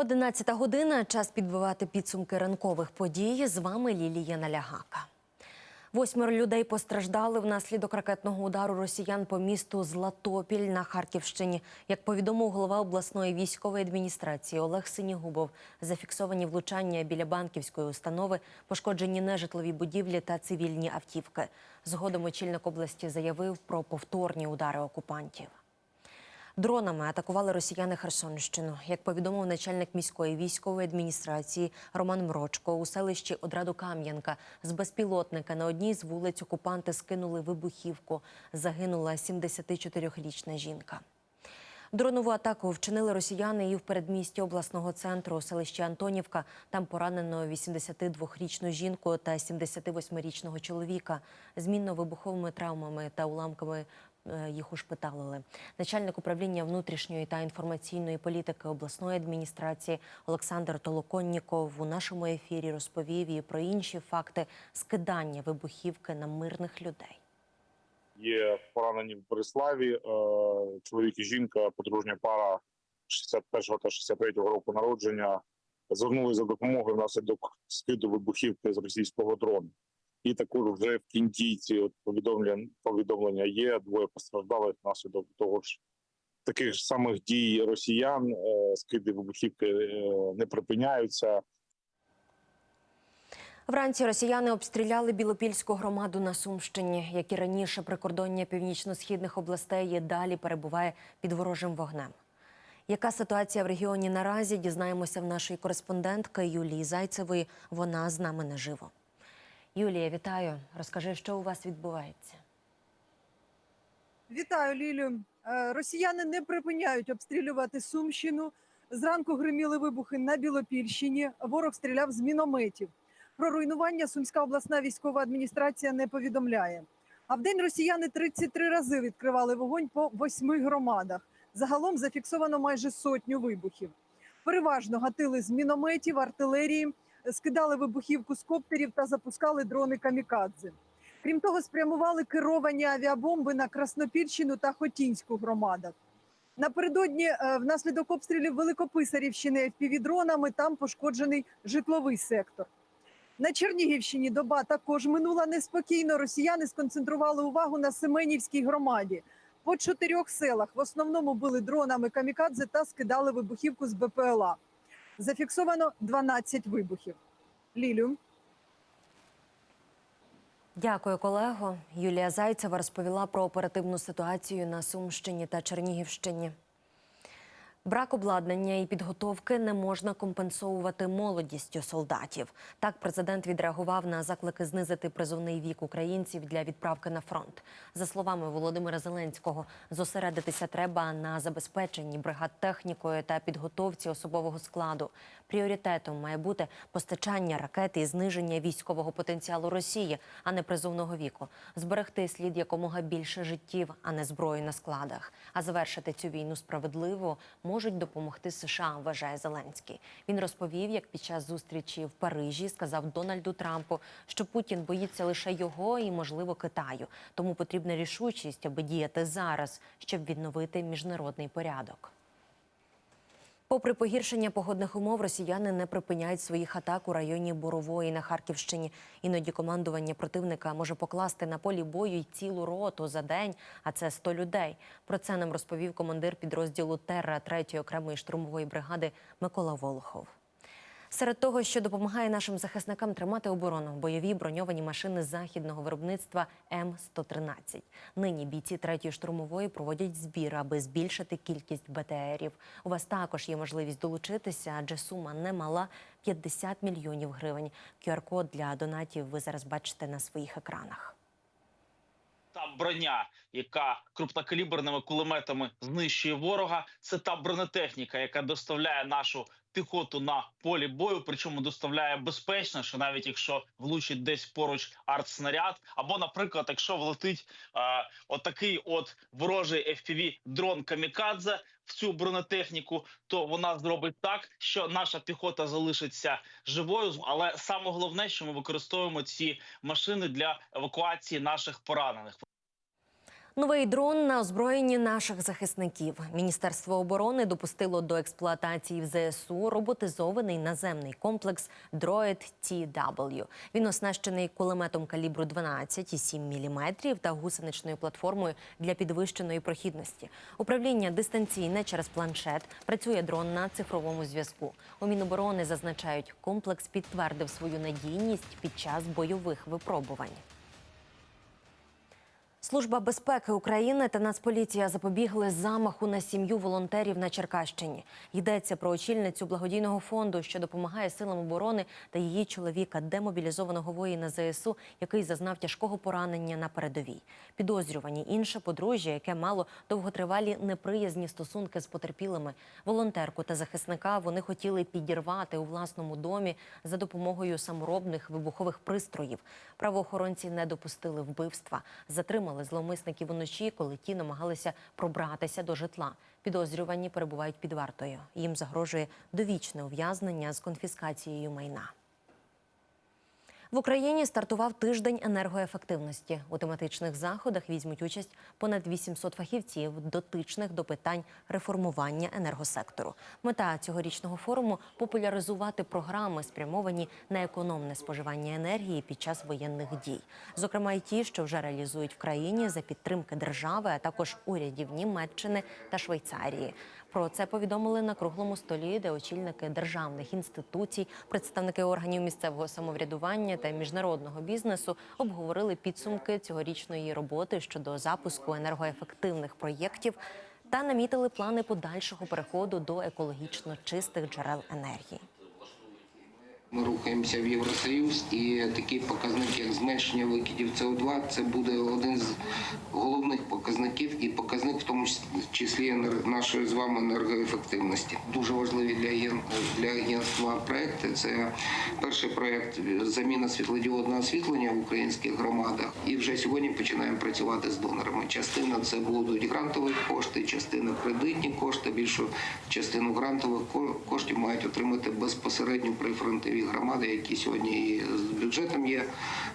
Одинадцята година. Час підбивати підсумки ранкових подій. З вами Лілія Налягака. Восьмеро людей постраждали внаслідок ракетного удару росіян по місту Златопіль на Харківщині. Як повідомив голова обласної військової адміністрації Олег Синігубов, зафіксовані влучання біля банківської установи, пошкоджені нежитлові будівлі та цивільні автівки. Згодом очільник області заявив про повторні удари окупантів. Дронами атакували росіяни Херсонщину. Як повідомив начальник міської військової адміністрації Роман Мрочко, у селищі Одраду Кам'янка з безпілотника на одній з вулиць окупанти скинули вибухівку. Загинула 74-річна жінка. Дронову атаку вчинили росіяни і в передмісті обласного центру у селищі Антонівка. Там поранено 82-річну жінку та 78-річного чоловіка. Змінно вибуховими травмами та уламками їх ушпиталили. Начальник управління внутрішньої та інформаційної політики обласної адміністрації Олександр Толоконніков у нашому ефірі розповів і про інші факти скидання вибухівки на мирних людей. Є поранені в Бориславі. е, Чоловік і жінка, подружня пара 61 та 63 року народження. Звернулися за допомогою внаслідок скиду вибухівки з російського дрону. І також вже в кінційці от повідомлення, повідомлення є. Двоє постраждалих внаслідок того ж таких ж самих дій росіян. Е, Скиди вибухівки е, не припиняються. Вранці росіяни обстріляли Білопільську громаду на Сумщині, як і раніше прикордоння північно-східних областей і далі перебуває під ворожим вогнем. Яка ситуація в регіоні наразі? Дізнаємося в нашої кореспондентки Юлії Зайцевої. Вона з нами наживо. Юлія, вітаю. Розкажи, що у вас відбувається. Вітаю, Лілю. Е, Росіяни не припиняють обстрілювати Сумщину. Зранку гриміли вибухи на Білопільщині. Ворог стріляв з мінометів. Про руйнування Сумська обласна військова адміністрація не повідомляє. А в день росіяни 33 рази відкривали вогонь по восьми громадах. Загалом зафіксовано майже сотню вибухів. Переважно гатили з мінометів, артилерії, скидали вибухівку з коптерів та запускали дрони камікадзе. Крім того, спрямували керовані авіабомби на Краснопільщину та Хотінську громадах. Напередодні е, внаслідок обстрілів Великописарівщини FPV-дронами там пошкоджений житловий сектор. На Чернігівщині доба також минула неспокійно. Росіяни сконцентрували увагу на Семенівській громаді. По чотирьох селах в основному били дронами камікадзе та скидали вибухівку з БПЛА. Зафіксовано 12 вибухів. Лілю. Дякую, колего. Юлія Зайцева розповіла про оперативну ситуацію на Сумщині та Чернігівщині. Брак обладнання і підготовки не можна компенсовувати молодістю солдатів. Так, президент відреагував на заклики знизити призовний вік українців для відправки на фронт. За словами Володимира Зеленського, зосередитися треба на забезпеченні бригад технікою та підготовці особового складу. Пріоритетом має бути постачання ракет і зниження військового потенціалу Росії, а не призовного віку. Зберегти слід якомога більше життів, а не зброї на складах. А завершити цю війну справедливо можуть допомогти США, вважає Зеленський. Він розповів, як під час зустрічі в Парижі сказав Дональду Трампу, що Путін боїться лише його і, можливо, Китаю. Тому потрібна рішучість, аби діяти зараз, щоб відновити міжнародний порядок. Попри погіршення погодних умов, росіяни не припиняють своїх атак у районі Борової на Харківщині. Іноді командування противника може покласти на полі бою й цілу роту за день, а це 100 людей. Про це нам розповів командир підрозділу Терра 3-ї окремої штурмової бригади Микола Волохов. Серед того, що допомагає нашим захисникам тримати оборону, бойові броньовані машини західного виробництва М113. Нині бійці третьої штурмової проводять збір, аби збільшити кількість БТРів. У вас також є можливість долучитися, адже сума немала 50 мільйонів гривень. QR-код для донатів ви зараз бачите на своїх екранах. та броня, яка крупнокаліберними кулеметами знищує ворога. Це та бронетехніка, яка доставляє нашу піхоту на полі бою. Причому доставляє безпечно, що навіть якщо влучить десь поруч артснаряд, або, наприклад, якщо влетить е, отакий от ворожий fpv дрон камікадзе в цю бронетехніку, то вона зробить так, що наша піхота залишиться живою. Але саме головне, що ми використовуємо ці машини для евакуації наших поранених. Новий дрон на озброєнні наших захисників. Міністерство оборони допустило до експлуатації в ЗСУ роботизований наземний комплекс Droid TW. Він оснащений кулеметом калібру 12,7 мм та гусеничною платформою для підвищеної прохідності. Управління дистанційне через планшет. Працює дрон на цифровому зв'язку. У Міноборони зазначають, комплекс підтвердив свою надійність під час бойових випробувань. Служба безпеки України та Нацполіція запобігли замаху на сім'ю волонтерів на Черкащині. Йдеться про очільницю благодійного фонду, що допомагає силам оборони та її чоловіка, демобілізованого воїна ЗСУ, який зазнав тяжкого поранення на передовій. Підозрювані інше подружжя, яке мало довготривалі неприязні стосунки з потерпілими. Волонтерку та захисника вони хотіли підірвати у власному домі за допомогою саморобних вибухових пристроїв. Правоохоронці не допустили вбивства, затримали зловмисників уночі, коли ті намагалися пробратися до житла. Підозрювані перебувають під вартою. Їм загрожує довічне ув'язнення з конфіскацією майна. В Україні стартував тиждень енергоефективності. У тематичних заходах візьмуть участь понад 800 фахівців, дотичних до питань реформування енергосектору. Мета цьогорічного форуму популяризувати програми, спрямовані на економне споживання енергії під час воєнних дій, зокрема й ті, що вже реалізують в країні за підтримки держави, а також урядів Німеччини та Швейцарії. Про це повідомили на круглому столі, де очільники державних інституцій, представники органів місцевого самоврядування та міжнародного бізнесу обговорили підсумки цьогорічної роботи щодо запуску енергоефективних проєктів та намітили плани подальшого переходу до екологічно чистих джерел енергії. Ми рухаємося в Євросоюз, і такий показник, як зменшення викидів СО2, це буде один з головних показників і показник, в тому числі нашої з вами енергоефективності. Дуже важливі для для агентства проекти. Це перший проект заміна світлодіодного освітлення в українських громадах. І вже сьогодні починаємо працювати з донорами. Частина це будуть грантові кошти, частина кредитні кошти. Більшу частину грантових коштів мають отримати безпосередньо прифронтові громади, які сьогодні і з бюджетом є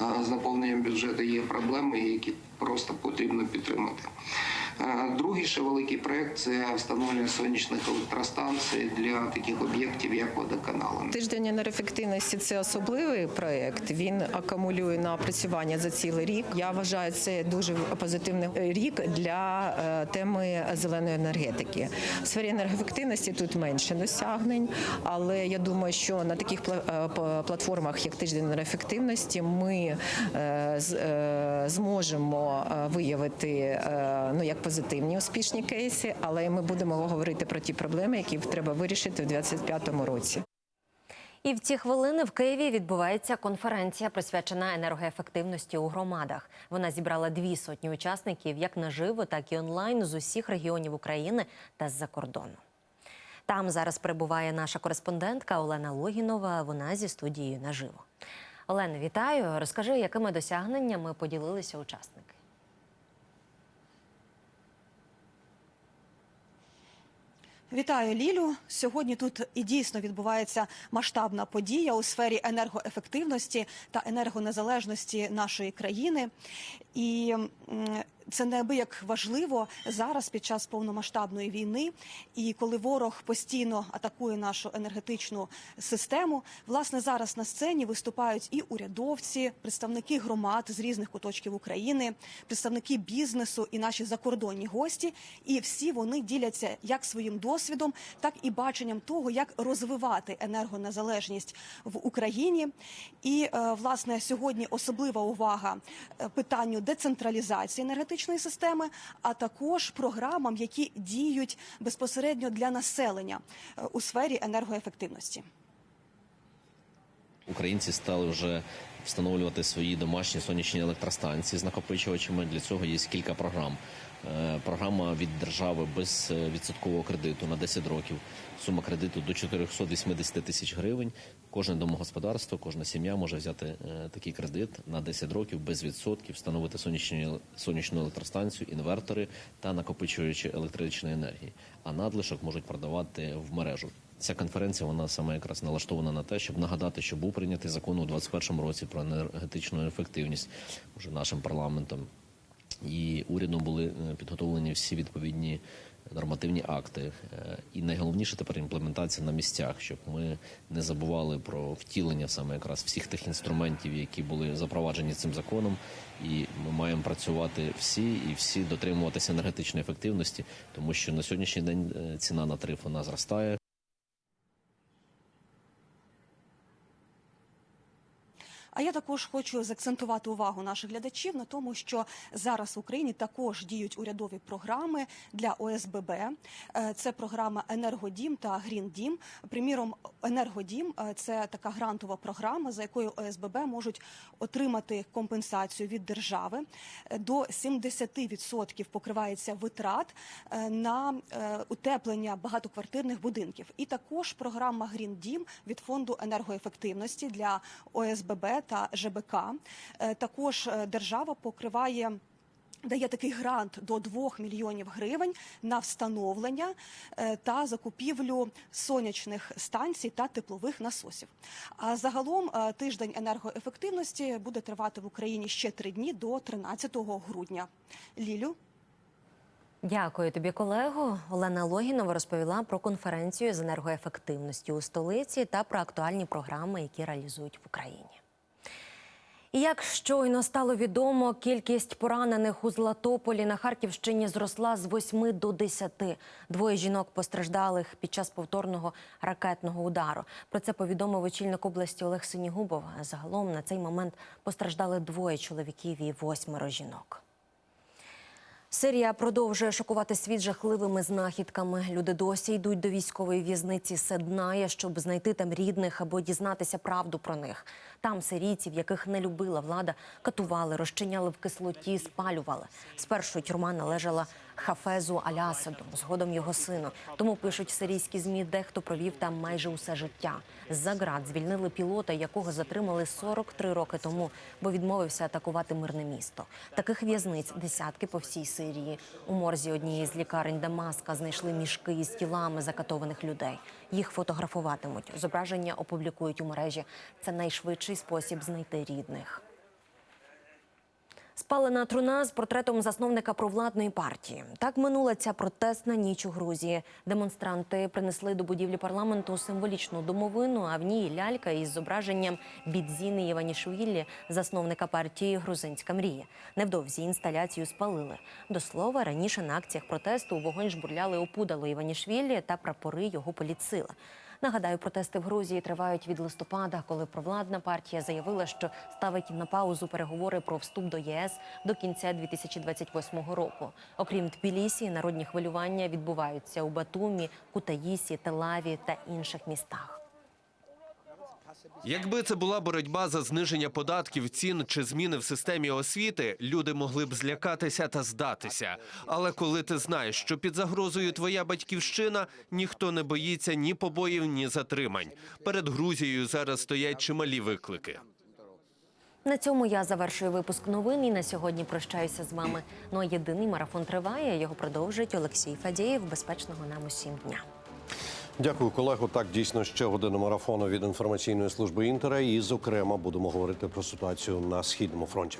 е, з наповненням бюджету є проблеми, які просто потрібно підтримати. Другий ще великий проект це встановлення сонячних електростанцій для таких об'єктів, як водоканали. Тиждень енергоефективності це особливий проект. Він акумулює напрацювання за цілий рік. Я вважаю, це дуже позитивний рік для е, теми зеленої енергетики. В сфері енергоефективності тут менше досягнень, але я думаю, що на таких е, платформах, як тиждень енергоефективності, ми е, зможемо виявити ну як позитивні успішні кейси, але ми будемо говорити про ті проблеми, які треба вирішити в 2025 році. І в ці хвилини в Києві відбувається конференція, присвячена енергоефективності у громадах. Вона зібрала дві сотні учасників як наживо, так і онлайн з усіх регіонів України та з-за кордону. Там зараз перебуває наша кореспондентка Олена Логінова. Вона зі студією наживо. Олена, вітаю. Розкажи, якими досягненнями поділилися учасники. Вітаю Лілю. Сьогодні тут і дійсно відбувається масштабна подія у сфері енергоефективності та енергонезалежності нашої країни. І це неабияк важливо зараз під час повномасштабної війни, і коли ворог постійно атакує нашу енергетичну систему. Власне, зараз на сцені виступають і урядовці, представники громад з різних куточків України, представники бізнесу і наші закордонні гості. І всі вони діляться як своїм досвідом, так і баченням того, як розвивати енергонезалежність в Україні. І е, власне сьогодні особлива увага е, питанню децентралізації енергетичної системи, а також програмам, які діють безпосередньо для населення е, у сфері енергоефективності. Українці стали вже встановлювати свої домашні сонячні електростанції з накопичувачами. Для цього є кілька програм. Е, Програма від держави без е, відсоткового кредиту на 10 років. Сума кредиту до 480 тисяч гривень. Кожне домогосподарство, кожна сім'я може взяти е, такий кредит на 10 років без відсотків, встановити сонячні сонячну електростанцію, інвертори та накопичувачі електричної енергії. А надлишок можуть продавати в мережу. Ця конференція вона саме якраз налаштована на те, щоб нагадати, що був прийнятий закон у 2021 році про енергетичну ефективність уже нашим парламентом. І урядом були е, підготовлені всі відповідні нормативні акти. Е, І найголовніше тепер імплементація на місцях, щоб ми не забували про втілення саме якраз всіх тих інструментів, які були запроваджені цим законом. І ми маємо працювати всі і всі дотримуватися енергетичної ефективності, тому що на сьогоднішній день е, ціна на тариф вона зростає. А я також хочу заакцентувати увагу наших глядачів на тому, що зараз в Україні також діють урядові програми для ОСББ. Е, Це програма Енергодім та Гріндім. Приміром, Енергодім е, це така грантова програма, за якою ОСББ можуть отримати компенсацію від держави. Е, До 70% покривається витрат на утеплення багатоквартирних будинків. І також програма Гріндім від фонду енергоефективності для ОСББ та ЖБК. Е, Також е, держава покриває. Дає такий грант до 2 мільйонів гривень на встановлення е, та закупівлю сонячних станцій та теплових насосів. А загалом тиждень енергоефективності буде тривати в Україні ще три дні до 13 грудня. Лілю. Дякую тобі, колего. Олена Логінова розповіла про конференцію з енергоефективності у столиці та про актуальні програми, які реалізують в Україні. Як щойно стало відомо, кількість поранених у Златополі на Харківщині зросла з 8 до 10. Двоє жінок постраждалих під час повторного ракетного удару. Про це повідомив очільник області Олег Синігубов. Загалом на цей момент постраждали двоє чоловіків і восьмеро жінок. Сирія продовжує шокувати світ жахливими знахідками. Люди досі йдуть до військової в'язниці Седнає, щоб знайти там рідних або дізнатися правду про них. Там сирійців, яких не любила влада, катували, розчиняли в кислоті, спалювали. Спершу тюрма належала Хафезу Алясаду, згодом його сину. Тому пишуть сирійські змі, дехто провів там майже усе життя. З-за ґрат звільнили пілота, якого затримали 43 роки тому, бо відмовився атакувати мирне місто. Таких в'язниць десятки по всій Сирії. У морзі однієї з лікарень Дамаска знайшли мішки із тілами закатованих людей. Їх фотографуватимуть. Зображення опублікують у мережі. Це найшвидший спосіб знайти рідних. Спалена труна з портретом засновника провладної партії. Так минула ця протестна ніч у Грузії. Демонстранти принесли до будівлі парламенту символічну домовину, а в ній лялька із зображенням Бідзіни Іванішвілі, засновника партії Грузинська мрія. Невдовзі інсталяцію спалили. До слова, раніше на акціях протесту вогонь жбурляли опудало Іванішвілі та прапори його політсили. Нагадаю, протести в Грузії тривають від листопада, коли провладна партія заявила, що ставить на паузу переговори про вступ до ЄС до кінця 2028 року. Окрім Тбілісі, народні хвилювання відбуваються у Батумі, Кутаїсі, Телаві та інших містах. Якби це була боротьба за зниження податків, цін чи зміни в системі освіти, люди могли б злякатися та здатися. Але коли ти знаєш, що під загрозою твоя батьківщина, ніхто не боїться ні побоїв, ні затримань. Перед Грузією зараз стоять чималі виклики. На цьому я завершую випуск новин і на сьогодні прощаюся з вами. Ну а єдиний марафон триває. Його продовжить Олексій Фадєєв. Безпечного нам усім дня. Дякую, колего. Так, дійсно, ще година марафону від інформаційної служби Інтера. І, зокрема, будемо говорити про ситуацію на східному фронті.